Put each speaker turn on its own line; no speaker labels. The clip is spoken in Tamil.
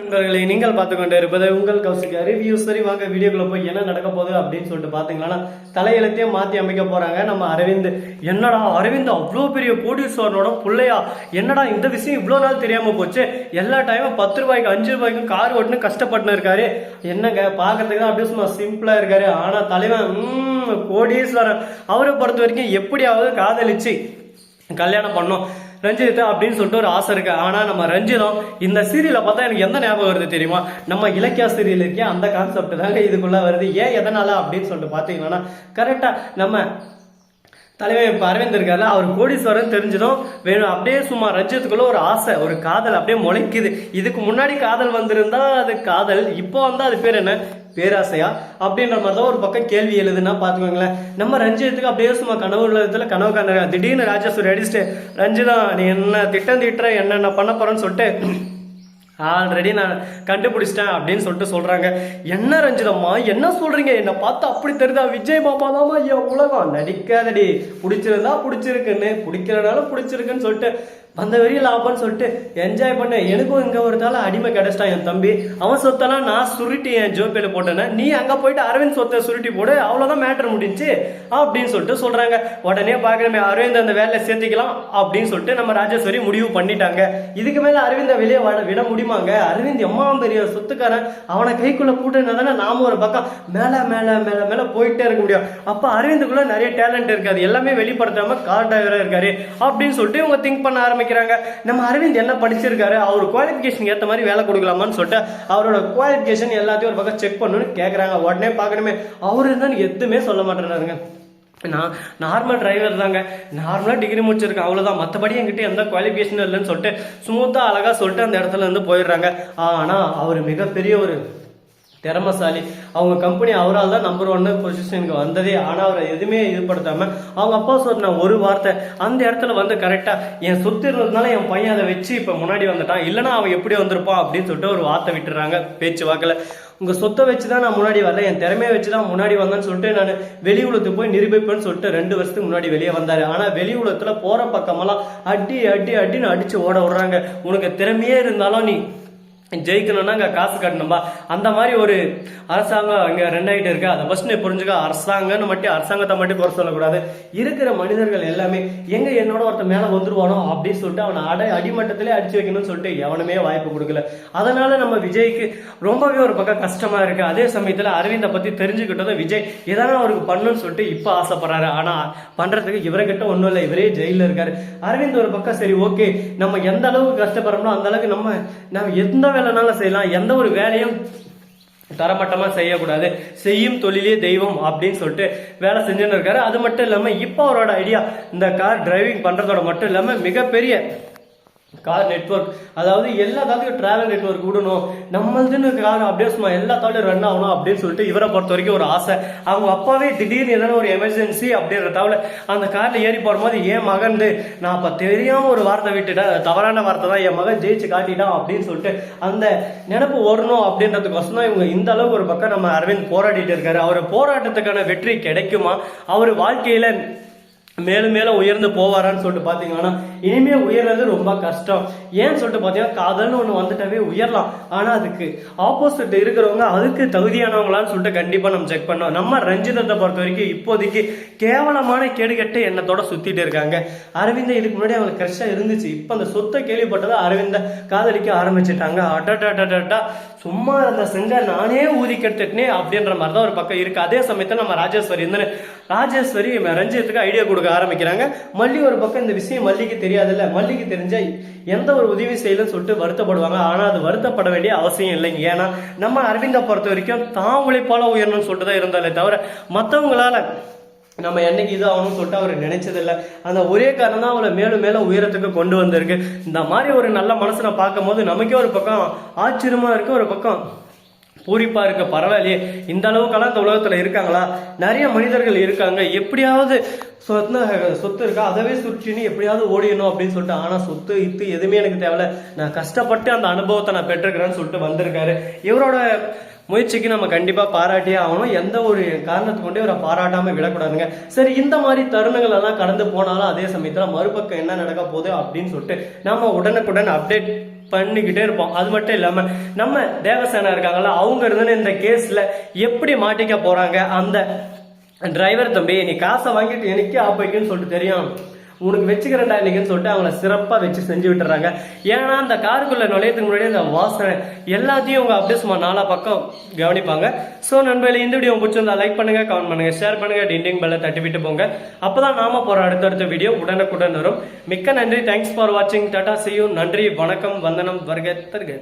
நண்பர்களை நீங்கள் பார்த்து கொண்டு இருப்பது உங்கள் கௌசிக் ரிவ்யூ சரி வாங்க வீடியோக்குள்ள போய் என்ன நடக்க போகுது அப்படின்னு சொல்லிட்டு பாத்தீங்கன்னா தலையெழுத்தையும் மாற்றி அமைக்க போகிறாங்க நம்ம அரவிந்த். என்னடா அரவிந்த் அவ்வளோ பெரிய கோடீஸ்வரனோட பிள்ளையா? என்னடா இந்த விஷயம் இவ்வளோ நாள் தெரியாமல் போச்சு? எல்லா டைமும் பத்து ரூபாய்க்கு அஞ்சு ரூபாய்க்கும் கார் ஓட்டுன்னு கஷ்டப்பட்டுன்னு இருக்காரு என்னங்க பார்க்கறதுக்கு தான் அப்படியே சும்மா சிம்பிளாக இருக்காரு. ஆனால் தலைவன் கோடீஸ்வரன். அவரை பொறுத்த வரைக்கும் எப்படியாவது காதலிச்சு கல்யாணம் பண்ணோம். ரஞ்சித் அப்படின்னு சொல்லிட்டு ஒரு ஆசை இருக்கு. ஆனா நம்ம ரஞ்சிதம் இந்த சீரியலை பார்த்தா எனக்கு எந்த ஞாபகம் வருது தெரியுமா? நம்ம இலக்கியா சீரியல் இருக்கே அந்த கான்செப்ட் தாங்க இதுக்குள்ள வருது. ஏன் எதனால அப்படின்னு சொல்லிட்டு பாத்தீங்கன்னா கரெக்டா நம்ம தலைவர் இப்போ அரவிந்த் இருக்கார்ல அவர் கோடீஸ்வரன் தெரிஞ்சதும் வேணும். அப்படியே சும்மா ரஞ்சித்துக்குள்ள ஒரு ஆசை ஒரு காதல் அப்படியே முளைக்குது. இதுக்கு முன்னாடி காதல் வந்திருந்தா அது காதல் இப்போ வந்தால் அது பேர் என்ன? பேராசையா? அப்படின்ற மாதிரி தான் ஒரு பக்கம் கேள்வி எழுதுனா பார்த்துக்கோங்களேன். நம்ம ரஞ்சித்துக்கு அப்படியே சும்மா கனவு உள்ளதுல கனவு காண திடீர்னு ராஜேஸ்வரி அடிச்சுட்டு ரஞ்சிதா நீ என்ன திட்டம் திட்டுற? என்னென்ன பண்ண போறேன்னு சொல்லிட்டு ஆல்ரெடி நான் கண்டுபிடிச்சிட்டேன் அப்படின்னு சொல்லிட்டு சொல்கிறாங்க என்ன ரஞ்சிதம்மா? என்ன சொல்கிறீங்க என்னை பார்த்து அப்படி தெரியுதா? விஜய் பாபா தாம்மா என் உலகம்? நடிக்காதடி. பிடிச்சிருந்தா பிடிச்சிருக்குன்னு பிடிக்கிறனால பிடிச்சிருக்குன்னு சொல்லிட்டு வந்த வரையும் லாபம்னு சொல்லிட்டு என்ஜாய் பண்ண. எனக்கும் இங்கே ஒரு அடிமை கிடச்சிட்டான் என் தம்பி. அவன் சொத்தெல்லாம் நான் சுருட்டி என் ஜோப்பியில போட்டேன்னு நீ அங்கே போயிட்டு அரவிந்த் சொத்தை சுருட்டி போடு. அவ்வளோதான் மேட்டர் முடிஞ்சு அப்படின்னு சொல்லிட்டு சொல்கிறாங்க உடனே பார்க்குறமே அரவிந்த் அந்த வேலையை சேர்த்துக்கலாம் அப்படின்னு சொல்லிட்டு நம்ம ராஜேஸ்வரி முடிவு பண்ணிட்டாங்க. இதுக்கு மேலே அரவிந்தை வெளியே வாட விட முடியுமாங்க? அரவிந்த் எம்மாவும் பெரிய சொத்துக்காரன். அவனை கைக்குள்ளே கூட்டினா தானே நாம ஒரு பக்கம். மேலே மேலே மேலே மேலே போயிட்டே இருக்க முடியும். அப்போ அரவிந்துக்குள்ளே நிறைய டேலண்ட் இருக்காது எல்லாமே வெளிப்படுத்தாமல் கார் டிரைவராக இருக்காரு. அப்படின்னு சொல்லிட்டு இவங்க திங்க் பண்ண ஆரம்பிக்கிறாங்க நம்ம அரவிந்த் என்ன படிச்சிருக்காரு? அவர் குவாலிஃபிகேஷன் ஏற்ற மாதிரி வேலை கொடுக்கலாமான்னு சொல்லிட்டு அவரோட குவாலிஃபிகேஷன் எல்லாத்தையும் ஒரு பக்கம் செக் பண்ணணும்னு கேட்குறாங்க உடனே பார்க்கணுமே. அவரு தான் எதுவுமே சொல்ல மாட்டேறாருங்க நான் நார்மல் டிரைவர் தாங்க. நார்மலாக டிகிரி முடிச்சிருக்கேன் அவ்வளோதான் மற்றபடி என்கிட்ட எந்த குவாலிஃபிகேஷனும் இல்லைன்னு சொல்லிட்டு ஸ்மூத்தாக அழகாக சொல்லிட்டு அந்த இடத்துல இருந்து போயிடுறாங்க. ஆனால் அவர் மிகப்பெரிய ஒரு திறமசாலி. அவங்க கம்பெனி அவரால் தான் நம்பர் ஒன்னு பொசிஷனுக்கு வந்ததே. ஆனால் அவரை எதுவுமே ஈடுபடுத்தாமல் அவங்க அப்பா சொன்ன ஒரு வார்த்தை அந்த இடத்துல வந்து கரெக்டாக என் சொத்து இருந்ததுனால என் பையன் அதை வச்சு இப்போ முன்னாடி வந்துட்டான். இல்லைன்னா அவன் எப்படி வந்திருப்பான்? அப்படின்னு சொல்லிட்டு ஒரு வார்த்தை விட்டுறாங்க. பேச்சு வாக்கில். உங்கள் சொத்தை வச்சு தான் நான் முன்னாடி வரல. என் திறமையை வச்சு தான் முன்னாடி வந்தேன்னு சொல்லிட்டு நான் வெளி உலகத்துக்கு போய் நிரூபிப்பேன்னு சொல்லிட்டு ரெண்டு வருஷத்துக்கு முன்னாடி வெளியே வந்தார். ஆனால் வெளி உலகத்தில் போகிற பக்கமெல்லாம் அடி அடி அடின்னு அடித்து ஓட விடுறாங்க. உனக்கு திறமையே இருந்தாலும் நீ ஜெயிக்கணும்னா அங்கே காசு கட்டணும்பா. அந்த மாதிரி ஒரு அரசாங்கம் இங்கே ரெண்டாயிட்டு இருக்கு. அதை ஃபஸ்ட் நீ புரிஞ்சுக்க அரசாங்கம்னு மட்டும் அரசாங்கத்தை மட்டும் குறை சொல்லக்கூடாது. இருக்கிற மனிதர்கள் எல்லாமே எங்கே என்னோட ஒருத்தன் மேலே வந்துருவானோ அப்படின்னு சொல்லிட்டு அவனை அடை அடிமட்டத்திலே அடிச்சு வைக்கணும்னு சொல்லிட்டு எவனுமே வாய்ப்பு கொடுக்கல. அதனால நம்ம விஜய்க்கு ரொம்பவே ஒரு பக்கம் கஷ்டமா இருக்கு. அதே சமயத்தில் அரவிந்தை பற்றி தெரிஞ்சுக்கிட்டதும் விஜய் எதனா அவருக்கு பண்ணணும்னு சொல்லிட்டு இப்போ ஆசைப்படுறாரு. ஆனால் பண்ணுறதுக்கு இவர்கிட்ட ஒன்றும் இல்லை. இவரே ஜெயிலில் இருக்காரு. அரவிந்த் ஒரு பக்கம் சரி ஓகே நம்ம எந்த அளவுக்கு கஷ்டப்படுறோமோ அந்த அளவுக்கு நம்ம நம்ம எந்த வேலைனாலும் செய்யலாம். எந்த ஒரு வேலையும் தரமட்டமாக செய்யக்கூடாது. செய்யும் தொழிலே தெய்வம் அப்படின்னு சொல்லிட்டு வேலை செஞ்சுன்னு இருக்காரு. அது மட்டும் இல்லாம இப்போ அவரோட ஐடியா இந்த கார் டிரைவிங் பண்றதோட மட்டும் இல்லாமல் மிகப்பெரிய கார் நெட்வொர்க் அதாவது எல்லா தாத்துக்கும் டிராவல் நெட்வொர்க் விடணும். நம்மளுதுன்னு கார் அப்படியே சும்மா எல்லா தாலும் ரன் ஆகணும் அப்படின்னு சொல்லிட்டு இவரை பொறுத்த வரைக்கும் ஒரு ஆசை. அவங்க அப்பாவே திடீர்னு என்னென்ன ஒரு எமர்ஜென்சி அப்படின்ற தவிர அந்த காரில் ஏறி போகும்போது என் மகன்னு நான் அப்போ தெரியாமல் ஒரு வார்த்தை விட்டுட்டேன் தவறான வார்த்தை தான் என் மகன் ஜெயிச்சு காட்டிட்டான் அப்படின்னு சொல்லிட்டு அந்த நினப்பு வரணும் அப்படின்றதுக்கோசம் தான் இவங்க இந்த அளவுக்கு ஒரு பக்கம் நம்ம அரவிந்த் போராடிட்டு இருக்காரு. அவர் போராட்டத்துக்கான வெற்றி கிடைக்குமா? அவர் வாழ்க்கையில் மேலும் மேலும் உயர்ந்து போவாரான்னு சொல்லிட்டு பார்த்தீங்கன்னா இனிமே உயர்றது ரொம்ப கஷ்டம். ஏன்னு சொல்லிட்டு பார்த்தீங்கன்னா காதல்னு ஒன்று வந்துட்டாவே உயரலாம். ஆனால் அதுக்கு ஆப்போசிட் இருக்கிறவங்க அதுக்கு தகுதியானவங்களான்னு சொல்லிட்டு கண்டிப்பாக நம்ம செக் பண்ணோம் நம்ம ரஞ்சிதத்தை பொறுத்த வரைக்கும் இப்போதைக்கு கேவலமான கேடுகட்ட எண்ணத்தோட சுத்திட்டு இருக்காங்க. அரவிந்த இதுக்கு முன்னாடி அவங்களுக்கு கஷ்டம் இருந்துச்சு. இப்போ அந்த சொத்தை கேள்விப்பட்டதை அரவிந்த காதலிக்க ஆரம்பிச்சிட்டாங்க. அடடா சும்மா அந்த செஞ்சா நானே ஊதி கெடுத்துட்டனே அப்படின்ற மாதிரி தான் ஒரு பக்கம் இருக்கு. அதே சமயத்தில் நம்ம ராஜேஸ்வரி இருந்து ராஜேஸ்வரி ரஞ்சித்துக்கு ஐடியா கொடுக்க ஆரம்பிக்கிறாங்க. மல்லி ஒரு பக்கம் இந்த விஷயம் மல்லிக்கு தெரியாதுல்ல. மல்லிக்கு தெரிஞ்சா எந்த ஒரு உதவி செய்யலன்னு சொல்லிட்டு வருத்தப்படுவாங்க. ஆனா அது வருத்தப்பட வேண்டிய அவசியம் இல்லைங்க. ஏன்னா நம்ம அரவிந்த பொறுத்த வரைக்கும் தான் உழைப்பால உயரணும்னு சொல்லிட்டு தான் இருந்தாலே தவிர மற்றவங்களால நம்ம என்னைக்கு இது ஆகணும்னு சொல்லிட்டு அவர் நினைச்சதில்லை. அந்த ஒரே காரணம் தான் அவளை மேலும் மேலும் உயரத்துக்கு கொண்டு வந்திருக்கு. இந்த மாதிரி ஒரு நல்ல மனசனை பார்க்கும்போது நமக்கே ஒரு பக்கம் ஆச்சரியமா இருக்கு ஒரு பக்கம் பூரிப்பாக இருக்க பரவாயில்லையே. இந்த அளவுக்கெல்லாம் இந்த உலகத்தில் இருக்காங்களா? நிறைய மனிதர்கள் இருக்காங்க. எப்படியாவது சொத்து சொத்து இருக்கா? அதவே சுற்றின்னு எப்படியாவது ஓடிடணும் அப்படின்னு சொல்லிட்டு ஆனால் சொத்து இத்து எதுவுமே எனக்கு தேவையில்ல. நான் கஷ்டப்பட்டு அந்த அனுபவத்தை நான் பெற்றிருக்கிறேன்னு சொல்லிட்டு வந்திருக்காரு. இவரோட முயற்சிக்கு நம்ம கண்டிப்பாக பாராட்டியே ஆகணும். எந்த ஒரு காரணத்தை கொண்டு இவரை பாராட்டாமல் விடக்கூடாதுங்க. சரி இந்த மாதிரி தருணங்கள் எல்லாம் கடந்து போனாலும் அதே சமயத்தில் மறுபக்கம் என்ன நடக்க போகுது அப்படின்னு சொல்லிட்டு நம்ம உடனுக்குடன் அப்டேட் பண்ணிக்கிட்டே இருப்போம். அது மட்டும் இல்லாம நம்ம தேவசேனா இருக்காங்கல்ல அவங்க இருந்து இந்த கேஸ்ல எப்படி மாட்டிக்க போறாங்க? அந்த டிரைவர் தம்பி நீ காசை வாங்கிட்டு எனக்கே ஆப்பைக்குன்னு சொல்லிட்டு தெரியும். உனக்கு வச்சுக்கிறேன்டா இன்னைக்குன்னு சொல்லிட்டு அவங்கள சிறப்பாக வச்சு செஞ்சு விட்டுறாங்க. ஏன்னா அந்த காருக்குள்ள நுழையத்துக்கு முன்னாடி அந்த வாசனை எல்லாத்தையும் அவங்க அப்படியே சும்மா நாலா பக்கம் கவனிப்பாங்க. ஸோ நண்பர்களே இந்த வீடியோ பிடிச்சிருந்தா லைக் பண்ணுங்க கமெண்ட் பண்ணுங்க ஷேர் பண்ணுங்க டிண்டிங் பெல்ல தட்டி விட்டு போங்க. அப்பதான் நாம போற அடுத்தடுத்த வீடியோ உடனுக்குடன் வரும். மிக்க நன்றி. தேங்க்ஸ் ஃபார் வாட்சிங் டாடா செய்யும் நன்றி வணக்கம் வந்தனம் வருக தருக.